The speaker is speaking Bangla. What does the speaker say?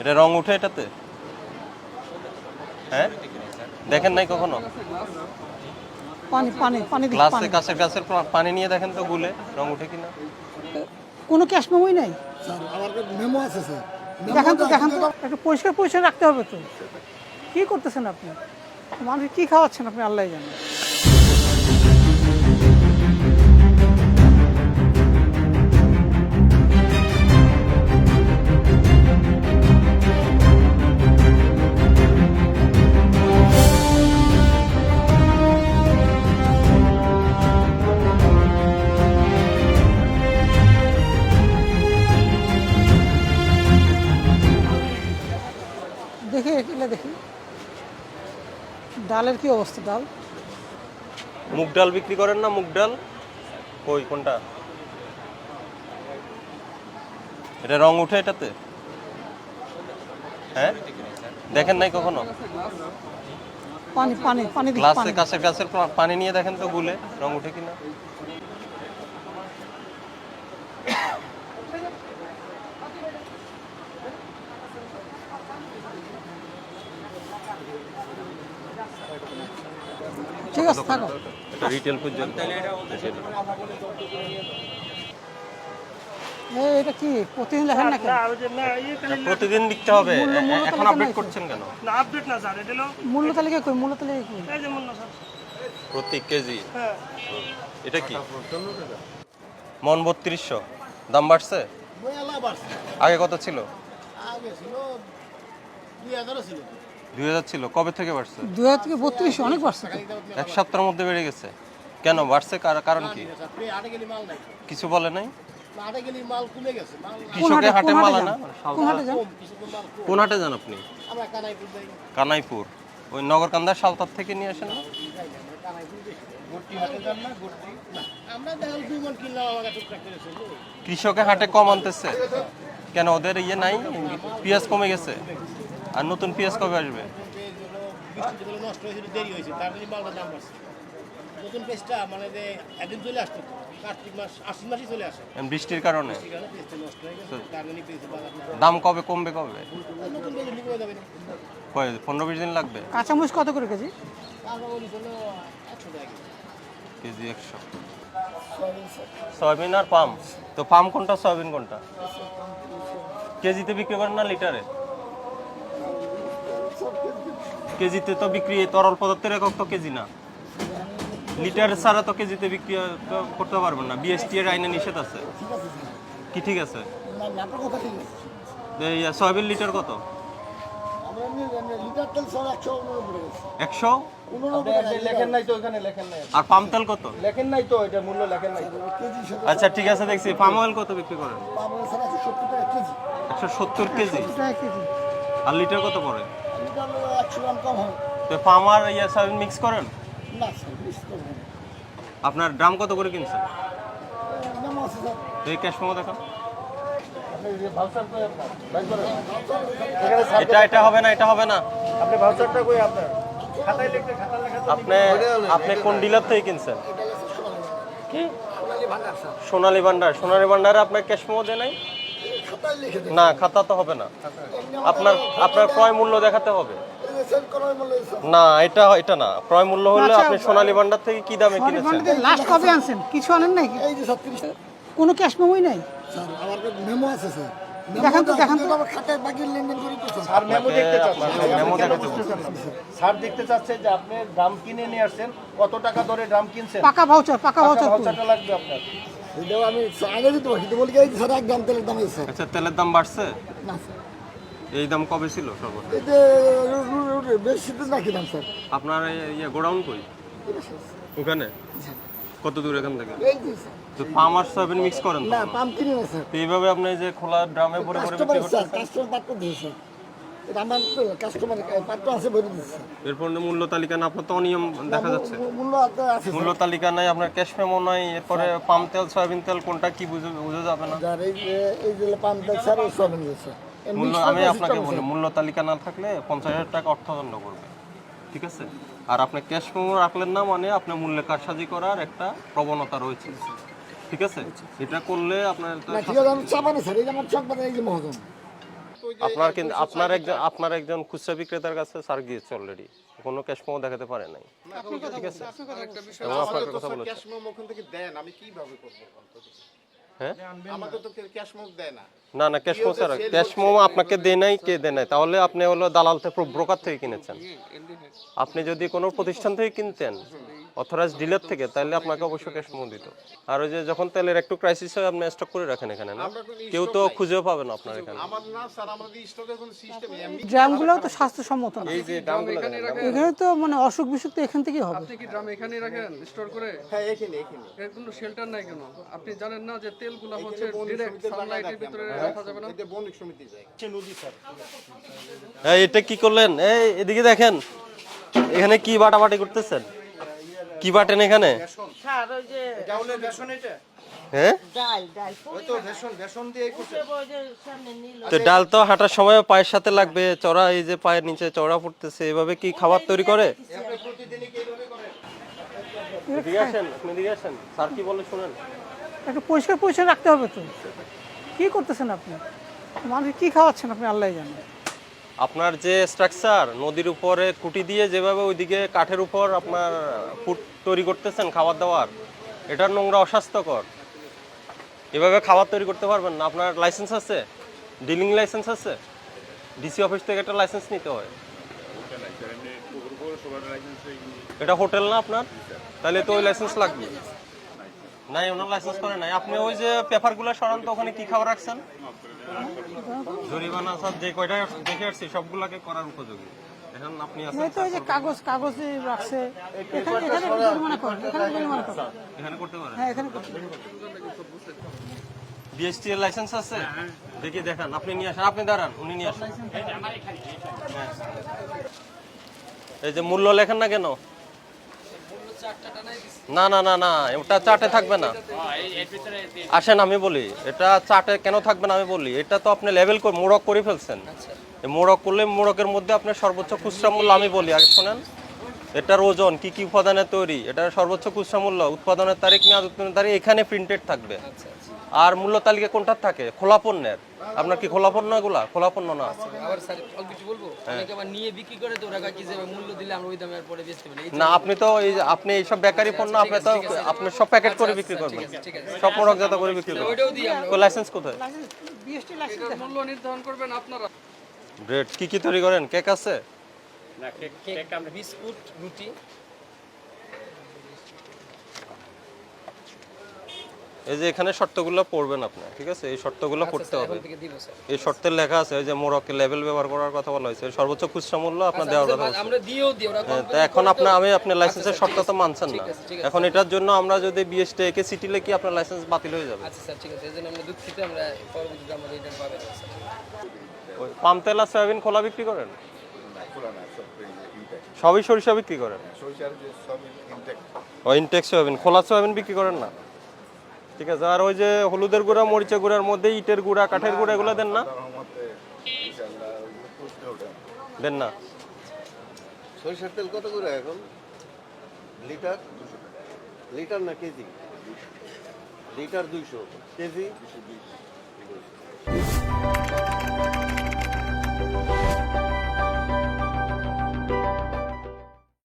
এটা রং উঠে এটাতে? হ্যাঁ? দেখেন নাই কখনো? পানি পানি পানি গ্লাসে কাছের কাছের পানি নিয়ে দেখেন তো গুলে রং উঠে কিনা? কোনো ক্যাশ মেমোই নাই? আমার মেমো আছে স্যার। দেখেন তো দেখেন তো। একটু পরিষ্কার পরিষ্কার রাখতে হবে তো। কি করতেছেন আপনি? মানুষ কি খাওয়াচ্ছেন আপনি আল্লাহ জানেন ডালের কি অবস্থা ডাল? মুগ ডাল বিক্রি করেন না মুগ ডাল? কই কোনটা? এটা রং উঠে এটাতে? হ্যাঁ? দেখেন নাই কখনো? পানি পানি পানি গ্লাসে কাছে কাছের পানি নিয়ে দেখেন তো গুলে রং উঠে কিনা? ঠিক আছে থাকো। এটা রিটেল পর্যন্ত এটা কি প্রতিদিন লেখেন না প্রতিদিন লিখতে হবে। মূল্য- এ- মূল্য এখন আপডেট করছেন কেন? না আপডেট না স্যার এটা মূল্য তালিকা কই মূল্য তালিকা কই? এই যে মূল্য স্যার। প্রতি কেজি। হ্যাঁ। এটা কি? মন বত্রিশশো। দাম বাড়ছে? বাড়ছে। আগে কত ছিল? আগে ছিল দুই হাজারও ছিল। দুই হাজার ছিল কবে থেকে বাড়ছে? দুই হাজার থেকে বত্রিশ অনেক বাড়ছে এক সপ্তাহের মধ্যে বেড়ে গেছে। কেন বাড়ছে কার- কারণ কি? কিছু বলে নাই? কৃষকের হাটে মাল যান? কোন হাটে যান? আপনি? কানাইপুর। ওই নগরকান্দার সালতার থেকে নিয়ে আসেন না না না? কৃষকের হাটে কম আনতেছে। কেন ওদের ইয়ে নাই? পেঁয়াজ কমে গেছে? আর নতুন পেঁয়াজ কবে আসবে? নষ্ট হয়েছিল দেরি হয়েছে তার জন্য মালটার দাম বাড়ছে নতুন পেস্টটা মানে যে একদিন চলে আসতো কার্তিক মাস আশ্বিন মাসই চলে আসে। এম বৃষ্টির কারণে। দাম কবে কমবে কবে? পনেরো বিশ দিন লাগবে? কাঁচামরিচ কত করে কেজি। কেজি। একশো। সয়াবিন আর পাম? তো পাম কোনটা সয়াবিন কোনটা? কেজিতে বিক্রি করেন না লিটারে? কেজিতে তো বিক্রি তরল পদার্থের একক তো কেজি না। লিটার ছাড়া তো কেজিতে বিক্রি করতে পারবেন না। বিএসটি এর আইনে নিষেধ আছে। কি ঠিক আছে? সয়াবিন লিটার কত? আর পাম তেল কত? মূল্য নাই আচ্ছা ঠিক আছে, দেখছি। পাম অয়েল কত বিক্রি করেন? একশো সত্তর কেজি। আর লিটার কত পড়ে? লিটার একশো গ্রাম কম হয়। তো পাম আর ইয়ে সয়াবিন মিক্স করেন? না স্যার করবেন আপনার ড্রাম কত করে কিনছেন? আছে স্যার। এই ক্যাশ মেমো দেখো এটা এটা হবে না এটা হবে না। আপনি ভাউচারটা কই আপনার? খাতায় লিখতে খাতা লেখা আপনি আপনি কোন ডিলার থেকে কিনছেন? সোনালী কি সোনালী ভান্ডার সোনালী ভান্ডার সোনালী ভান্ডারে আপনার ক্যাশ মেমো দেয় নাই? না খাতা তো হবে না। আপনার আপনার ক্রয় মূল্য দেখাতে হবে। না এটা এটা না। ক্রয় মূল্য হলে আপনি সোনালী ভান্ডার থেকে কি দামে কিনেছেন? লাস্ট কবে আনছেন? কিছু আনেন নাই? এই যে কোনো ক্যাশ মেমোই নাই? স্যার আমার মেমো আছে স্যার। দেখান তো, দেখান তো। আমার খাতায় বাকি লেনদেন করি তো স্যার মেমো দেখতে চাচ্ছে আপনার মেমো দেখাতে বুঝতেছেন না? স্যার দেখতে চাচ্ছে যে আপনি ড্রাম কিনে নিয়ে আসছেন। কত টাকা ধরে ড্রাম কিনছেন? পাকা ভাউচার পাকা ভাউচার? ভাউচারটা লাগবে আপনার। এটাও আমি আগে দিতে পারি বলি এই স্যার এক গ্রাম তেলের দাম এই আচ্ছা তেলের দাম বাড়ছে? না স্যার। এই দাম কবে ছিল সর্বোচ্চ? রু- বেশি দিন রাখি দাম স্যার। আপনার এই ইয়ে গোডাউন কই? ওখানে? কত দূর এখান থেকে? তো পাম আর সয়াবিন মিক্স করেন তো? না পাম কিনি না স্যার। এইভাবে আপনি যে খোলা ড্রামে ভরে ভরে বিক্রি করতেছেন? কাস্টমার পাত্র দিয়েছে আমার কাস্টমার পাত্র আছে বলে দিচ্ছে। এরপর মূল্য তালিকা না আপনার তো অনিয়ম দেখা যাচ্ছে। মূল্য- মূল্য আছে মূল্য তালিকা নাই আপনার ক্যাশ মেমো নাই এরপরে পাম তেল সয়াবিন তেল কোনটা কি বুঝে বোঝা যাবে না। যার এই এই যে পাম তেল স্যার ওই সব মূল্য আমি আপনাকে বলি মূল্য তালিকা না থাকলে পঞ্চাশ হাজার টাকা অর্থদণ্ড করবে। ঠিক আছে? আর আপনি ক্যাশ মেমো রাখলেন না মানে আপনার মূল্যে কারসাজি করার একটা প্রবণতা রয়েছে। ঠিক আছে? এটা করলে আপনার ঠিক আছে আমি চাপানি স্যার। এই যে আমার চক এই যে মহাজন তো ওই যে আপনার কিন্তু আপনার একজন আপনার একজন খুচরা বিক্রেতার কাছে স্যার গিয়েছে অলরেডি কোনো ক্যাশ মেমো দেখাতে পারে নাই। ঠিক আছে এবং আপনার কথা বলেছে। ক্যাশ মেমো ওখান থেকে দেন আমি কীভাবে করব হ্যাঁ? আমাকে তো ক্যাশ মেমো দেয় না। না না cash memo sir cash memo আপনাকে দেয় নাই কে দেয় নাই? তাহলে আপনি হলো দালাল থেকে ব্রোকার থেকে কিনেছেন। আপনি যদি কোনো প্রতিষ্ঠান থেকে কিনতেন অথরাইজ ডিলার থেকে তাহলে আপনাকে অবশ্যই ক্যাশ মেমো দিত আর ওই যে যখন তেলের একটু ক্রাইসিস হয় আপনি স্টক করে রাখেন এখানে না? কেউ তো। খুঁজেও পাবে না আপনার এখানে। আমার না স্যার আমাদের স্টকের কোনো সিস্টেম এমনি ড্রামগুলোও তো স্বাস্থ্যসম্মত না। এই যে দাম- এখানে তো মানে অসুখ বিসুখ তো এখান থেকেই হবে। আপনি কি ড্রাম এখানে রাখেন স্টোর করে? হ্যাঁ এখানে এখানে। এর কোনো শেল্টার নাই কেন? আপনি জানেন না যে তেলগুলো হচ্ছে ডিরেক্ট সানলাইটের ভিতরে রাখা যাবে না? এটা বণিক সমিতি যায় নদী স্যার। এই এটা কি করলেন? এই এদিকে দেখেন এখানে কি বাটাবাটি করতেছেন? কি বাটেন এখানে? স্যার ওই যে চাউলের বেসন এটা? হ্যাঁ? ডাল ডাল। তো ডাল হাঁটার সময় পায়ের সাথে লাগবে চড়া এই যে পায়ের নিচে চড়া পড়তেছে এভাবে কি খাবার তৈরি করে? স্যার কি বলে শুনেন? একটু পরিষ্কার পরিচ্ছন্ন রাখতে হবে তো। কি করতেছেন আপনি? মানুষ কি খাওয়াচ্ছেন আপনি আল্লাহ জানেন আপনার যে স্ট্রাকচার নদীর উপরে কুটি দিয়ে যেভাবে ওইদিকে কাঠের উপর আপনার ফুড তৈরি করতেছেন খাবার দাবার এটা নোংরা অস্বাস্থ্যকর। এভাবে খাবার তৈরি করতে পারবেন না। আপনার লাইসেন্স আছে? ডিলিং লাইসেন্স আছে? ডিসি অফিস থেকে একটা লাইসেন্স নিতে হয়। এটা হোটেল না আপনার? তাহলে তো ওই লাইসেন্স লাগবে। নাই ওনার লাইসেন্স করে নাই। আপনি ওই যে পেপারগুলো সরান তো ওখানে কি খাবার রাখছেন? জরিমানা সব যে কয়টা দেখে আসছি সবগুলাকে করার উপযোগী। এখন আপনি আছেন তো ওই যে কাগজ কাগজে রাখছে। এখানে এখানে জরিমানা করেন এখানে জরিমানা করেন এখানে করতে পারেন? হ্যাঁ এখানে করতে হবে। বিএসটি এর লাইসেন্স আছে? দেখি দেখান। আপনি নিয়ে আসেন। আপনি দাঁড়ান উনি নিয়ে আসেন। এই যে মূল্য লেখেন না কেন? না না না না ওটা চাটে থাকবে না। আসেন আমি বলি এটা চাটে কেন থাকবে না আমি বলি এটা তো আপনি লেভেল করে মোড়ক করে ফেলছেন। এই মোড়ক করলে মোড়কের মধ্যে আপনার সর্বোচ্চ খুচরা মূল্য আমি বলি আগে শোনেন। এটার ওজন কি কি উপাদানে তৈরি এটার সর্বোচ্চ খুচরা মূল্য উৎপাদনের তারিখ মেয়াদ উৎপাদনের তারিখ এখানে প্রিন্টেড থাকবে। আর মূল্য তালিকা কোনটার থাকে? খোলা পণ্যের। আপনার কি খোলা পণ্য এগুলা? খোলা পণ্য না। আবার স্যার কিছু বলব? অনেকে আবার নিয়ে বিক্রি করে তো ওরা কি যে মূল্য দিলে আমরা ওই দামে আর পরে বেচতে পারি না। আপনি তো এই আপনি এইসব বেকারি পণ্য আপনি তো আপনি সব প্যাকেট করে বিক্রি করবেন। সব মোড়কজাত করে বিক্রি করবেন। ওইটাও দিই আমরা লাইসেন্স কোথায়? বিএসটি লাইসেন্স মূল্য নির্ধারণ করবেন আপনারা। ব্রেড কি কি তৈরি করেন? কেক আছে? কেক আমরা বিস্কুট রুটি। এই যে এখানে শর্তগুলো পড়বেন আপনি ঠিক আছে? এই শর্তগুলো পড়তে হবে। এই শর্তের লেখা আছে ওই যে মোরকে লেভেল ব্যবহার করার কথা বলা হয়েছে সর্বোচ্চ খুচরা মূল্য আপনার দেওয়ার কথা বলছে। আমরা দিয়েও দিই ওরা হ্যাঁ, তা এখন আপনার আমি আপনার লাইসেন্সের শর্ত তো মানছেন না। এখন এটার জন্য আমরা যদি বিএসটি একে সিটিলে কি আপনার লাইসেন্স বাতিল হয়ে যাবে? আচ্ছা স্যার ঠিক আছে এই জন্য আমরা দুঃখিত আমরা পরবর্তীতে আমরা রিটার্ন পাবেন পাম তেল আর সয়াবিন খোলা বিক্রি করেন? সবই সরিষা বিক্রি করেন? ও ইনটেক সয়াবিন, খোলা সয়াবিন বিক্রি করেন না? ঠিক আছে, আর ওই যে হলুদের গুঁড়া, মরিচের গুঁড়ার মধ্যে ইটের গুঁড়া, কাঠের গুঁড়া এগুলো দেন না? দেন না? সরিষার তেল কত করে এখন? লিটার? লিটার না কেজি? লিটার দুইশো, কেজি?